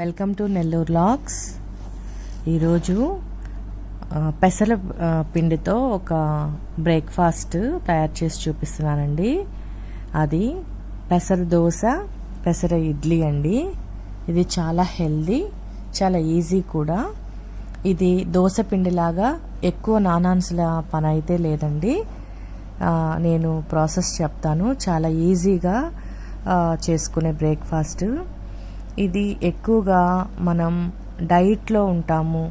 Welcome to Nellore lakhs. ఈరోజు పెసల పెసర పిండితో ఒక బ్రేక్ఫాస్ట్ తయారు చేసి చూపిస్తున్నానండి. అది పెసర దోశ పెసర ఇడ్లీ అండి. ఇది చాలా హెల్దీ చాలా ఈజీ కూడా. ఇది దోశ పిండిలాగా ఎక్కువ నానాన్సుల పని అయితే లేదండి. నేను ప్రాసెస్ చెప్తాను. చాలా ఈజీగా చేసుకునే బ్రేక్ఫాస్ట్. ఇది ఎక్కువగా మనం డైట్లో ఉంటాము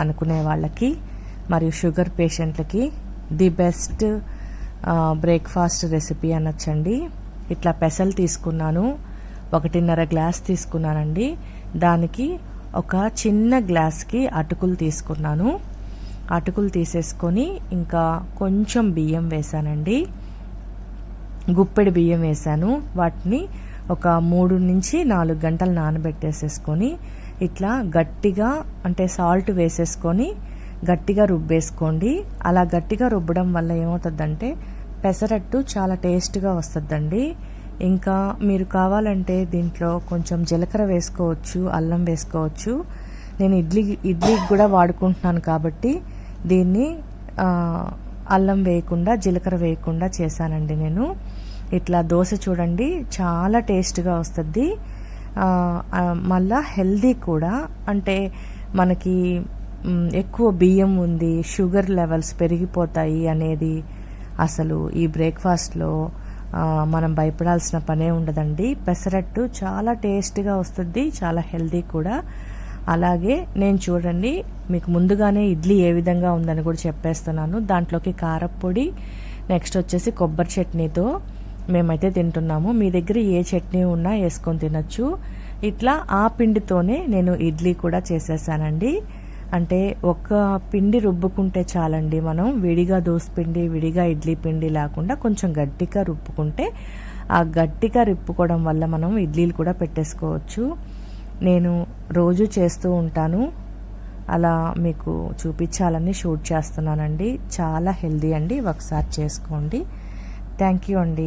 అనుకునే వాళ్ళకి మరియు షుగర్ పేషెంట్లకి ది బెస్ట్ బ్రేక్ఫాస్ట్ రెసిపీ అనొచ్చండి. ఇట్లా పెసలు తీసుకున్నాను ఒకటిన్నర గ్లాస్ తీసుకున్నానండి. దానికి ఒక చిన్న గ్లాస్కి అటుకులు తీసుకున్నాను. అటుకులు తీసేసుకొని ఇంకా కొంచెం బియ్యం వేసానండి గుప్పెడి బియ్యం వేసాను వాటిని ఒక మూడు నుంచి నాలుగు గంటలు నానబెట్టేసేసుకొని ఇట్లా గట్టిగా అంటే సాల్ట్ వేసేసుకొని గట్టిగా రుబ్బేసుకోండి. అలా గట్టిగా రుబ్బడం వల్ల ఏమవుతుందంటే పెసరట్టు చాలా టేస్ట్గా వస్తుందండి. ఇంకా మీరు కావాలంటే దీంట్లో కొంచెం జీలకర్ర వేసుకోవచ్చు అల్లం వేసుకోవచ్చు. నేను ఇడ్లీ ఇడ్లీకి కూడా వాడుకుంటున్నాను కాబట్టి దీన్ని అల్లం వేయకుండా జీలకర్ర వేయకుండా చేశానండి నేను. ఇట్లా దోశ చూడండి చాలా టేస్ట్గా వస్తుంది. మళ్ళా హెల్దీ కూడా. అంటే మనకి ఎక్కువ బియ్యం ఉంది షుగర్ లెవెల్స్ పెరిగిపోతాయి అనేది అసలు ఈ బ్రేక్ఫాస్ట్లో మనం భయపడాల్సిన పనే ఉండదండి. పెసరట్టు చాలా టేస్ట్గా వస్తుంది చాలా హెల్దీ కూడా. అలాగే నేను చూడండి మీకు ముందుగానే ఇడ్లీ ఏ విధంగా ఉందని కూడా చెప్పేస్తున్నాను. దాంట్లోకి కారప్పొడి నెక్స్ట్ వచ్చేసి కొబ్బరి చట్నీతో. మేమైతే తింటున్నాము. మీ దగ్గర ఏ చట్నీ ఉన్నా వేసుకొని తినొచ్చు. ఇట్లా ఆ పిండితోనే నేను ఇడ్లీ కూడా చేసేసానండి. అంటే ఒక పిండి రుబ్బుకుంటే చాలండి మనం. విడిగా దోశ పిండి విడిగా ఇడ్లీ పిండి లేకుండా కొంచెం గట్టిగా రుబ్బుకుంటే ఆ గట్టిగా రుబ్బుకోవడం వల్ల మనం ఇడ్లీలు కూడా పెట్టేసుకోవచ్చు. నేను రోజు చేస్తూ ఉంటాను. అలా మీకు చూపించాలని షూట్ చేస్తున్నానండి. చాలా హెల్దీ అండి. ఒకసారి చేసుకోండి. థ్యాంక్ యూ అండి.